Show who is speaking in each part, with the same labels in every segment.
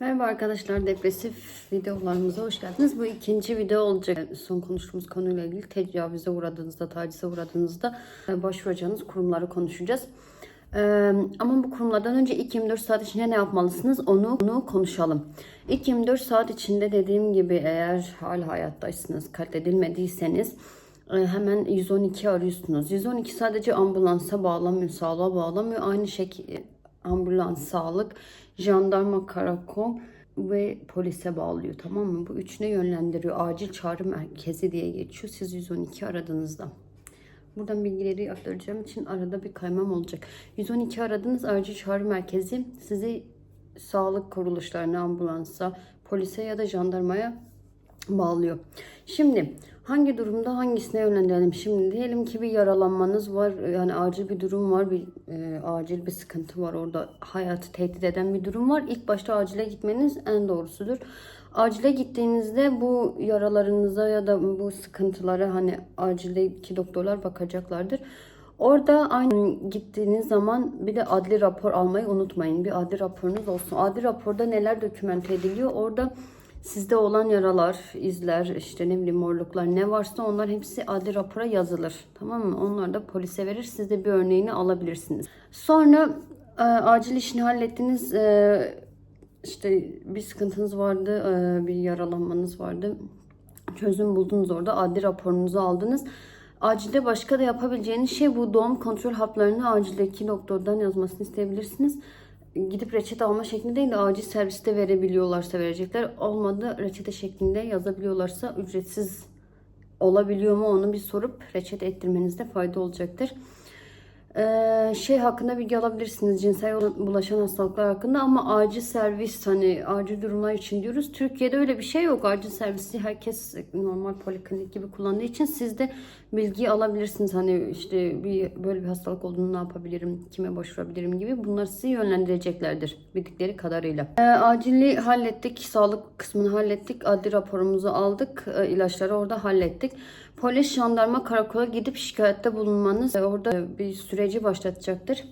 Speaker 1: Merhaba arkadaşlar, depresif videolarımıza hoş geldiniz. Bu ikinci video olacak. Son konuştuğumuz konuyla ilgili tecavüze uğradığınızda, tacize uğradığınızda e, başvuracağınız kurumları konuşacağız. Ee, ama bu kurumlardan önce ilk 24 saat içinde ne yapmalısınız onu, onu konuşalım. İlk 24 saat içinde dediğim gibi eğer hala hayattaysanız, katledilmediyseniz e, hemen 112 arıyorsunuz. 112 sadece ambulansa bağlamıyor, sağlığa bağlamıyor. Aynı şekilde ambulans, sağlık, jandarma, karakol ve polise bağlıyor tamam mı? Bu üçüne yönlendiriyor. Acil çağrı merkezi diye geçiyor. Siz 112 aradığınızda. Buradan bilgileri aktaracağım için arada bir kaymam olacak. 112 aradınız acil çağrı merkezi sizi sağlık kuruluşlarına, ambulansa, polise ya da jandarmaya bağlıyor. Şimdi hangi durumda hangisine yönlendirelim? Şimdi diyelim ki bir yaralanmanız var. Yani acil bir durum var. Bir e, acil bir sıkıntı var orada. Hayatı tehdit eden bir durum var. İlk başta acile gitmeniz en doğrusudur. Acile gittiğinizde bu yaralarınıza ya da bu sıkıntılara hani acildeki doktorlar bakacaklardır. Orada aynı gittiğiniz zaman bir de adli rapor almayı unutmayın. Bir adli raporunuz olsun. Adli raporda neler dokümente ediliyor? Orada Sizde olan yaralar, izler, işte ne bileyim morluklar ne varsa onlar hepsi adli rapora yazılır. Tamam mı? Onlar da polise verir. Siz de bir örneğini alabilirsiniz. Sonra e, acil işini hallettiniz. E, işte bir sıkıntınız vardı, e, bir yaralanmanız vardı. Çözüm buldunuz orada. Adli raporunuzu aldınız. Acilde başka da yapabileceğiniz şey bu doğum kontrol haplarını acildeki doktordan yazmasını isteyebilirsiniz gidip reçete alma şeklinde değil de acil serviste verebiliyorlarsa verecekler. Olmadı reçete şeklinde yazabiliyorlarsa ücretsiz olabiliyor mu onu bir sorup reçete ettirmenizde fayda olacaktır. Ee, şey hakkında bilgi alabilirsiniz cinsel bulaşan hastalıklar hakkında ama acil servis hani acil durumlar için diyoruz. Türkiye'de öyle bir şey yok. Acil servisi herkes normal poliklinik gibi kullandığı için siz de bilgi alabilirsiniz. Hani işte bir böyle bir hastalık olduğunu ne yapabilirim, kime başvurabilirim gibi bunlar sizi yönlendireceklerdir bildikleri kadarıyla. Ee, acili hallettik, sağlık kısmını hallettik, adli raporumuzu aldık, ee, ilaçları orada hallettik. Polis, jandarma, karakola gidip şikayette bulunmanız e, orada bir süreci başlatacaktır.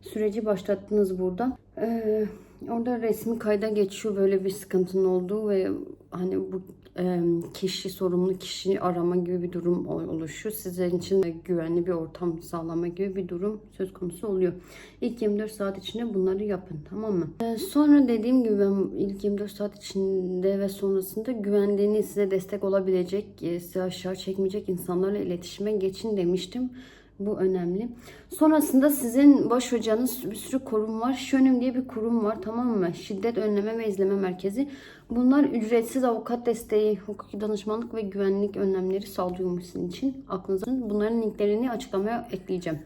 Speaker 1: Süreci başlattınız burada. Ee, orada resmi kayda geçiyor böyle bir sıkıntının olduğu ve hani bu e, kişi sorumlu kişiyi arama gibi bir durum oluşuyor. Sizin için güvenli bir ortam sağlama gibi bir durum söz konusu oluyor. İlk 24 saat içinde bunları yapın tamam mı? Ee, sonra dediğim gibi ben ilk 24 saat içinde ve sonrasında güvenliğini size destek olabilecek, e, size aşağı çekmeyecek insanlarla iletişime geçin demiştim. Bu önemli. Sonrasında sizin başvuracağınız bir sürü kurum var. Şönüm diye bir kurum var tamam mı? Şiddet Önleme ve İzleme Merkezi. Bunlar ücretsiz avukat desteği, hukuki danışmanlık ve güvenlik önlemleri sağlıyormuş sizin için. Aklınıza bunların linklerini açıklamaya ekleyeceğim.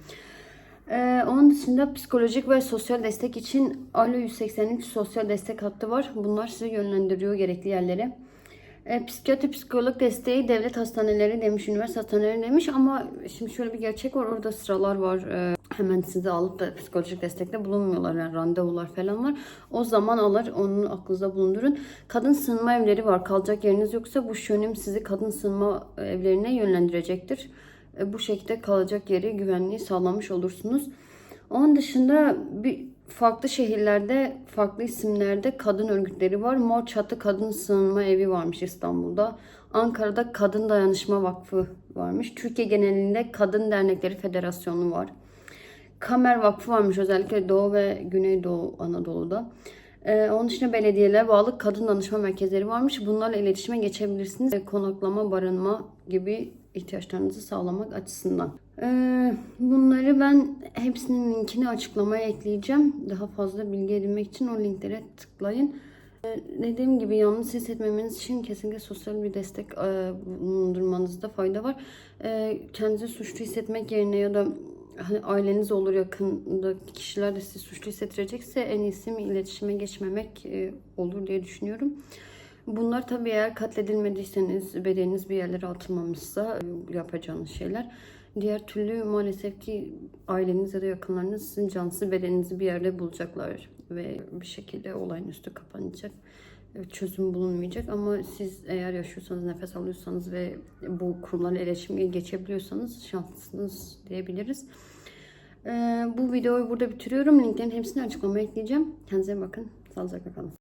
Speaker 1: Ee, onun dışında psikolojik ve sosyal destek için Alo 183 sosyal destek hattı var. Bunlar sizi yönlendiriyor gerekli yerlere. E, psikiyatri psikolog desteği devlet hastaneleri demiş, üniversite hastaneleri demiş ama şimdi şöyle bir gerçek var. Orada sıralar var. E, hemen sizi alıp da psikolojik destekte bulunmuyorlar. Yani randevular falan var. O zaman alır. Onu aklınızda bulundurun. Kadın sığınma evleri var. Kalacak yeriniz yoksa bu şönim sizi kadın sığınma evlerine yönlendirecektir. E, bu şekilde kalacak yeri güvenliği sağlamış olursunuz. Onun dışında bir farklı şehirlerde, farklı isimlerde kadın örgütleri var. Mor Çatı Kadın Sığınma Evi varmış İstanbul'da. Ankara'da Kadın Dayanışma Vakfı varmış. Türkiye genelinde Kadın Dernekleri Federasyonu var. Kamer Vakfı varmış özellikle Doğu ve Güneydoğu Anadolu'da. Ee, onun dışında belediyelere bağlı kadın danışma merkezleri varmış. Bunlarla iletişime geçebilirsiniz. Konaklama, barınma gibi ihtiyaçlarınızı sağlamak açısından. Ee, bunları ben hepsinin linkini açıklamaya ekleyeceğim. Daha fazla bilgi edinmek için o linklere tıklayın. Ee, dediğim gibi yalnız hissetmemeniz için kesinlikle sosyal bir destek e, bulundurmanızda fayda var. Ee, kendinizi suçlu hissetmek yerine ya da hani aileniz olur yakında kişiler de sizi suçlu hissettirecekse en iyisi iletişime geçmemek e, olur diye düşünüyorum. Bunlar tabii eğer katledilmediyseniz, bedeniniz bir yerlere atılmamışsa e, yapacağınız şeyler. Diğer türlü maalesef ki aileniz ya da yakınlarınız sizin cansız bedeninizi bir yerde bulacaklar ve bir şekilde olayın üstü kapanacak. Çözüm bulunmayacak ama siz eğer yaşıyorsanız, nefes alıyorsanız ve bu kurumlarla iletişime geçebiliyorsanız şanslısınız diyebiliriz. Ee, bu videoyu burada bitiriyorum. Linklerin hepsini açıklamaya ekleyeceğim. Kendinize bakın. Sağlıcakla kalın.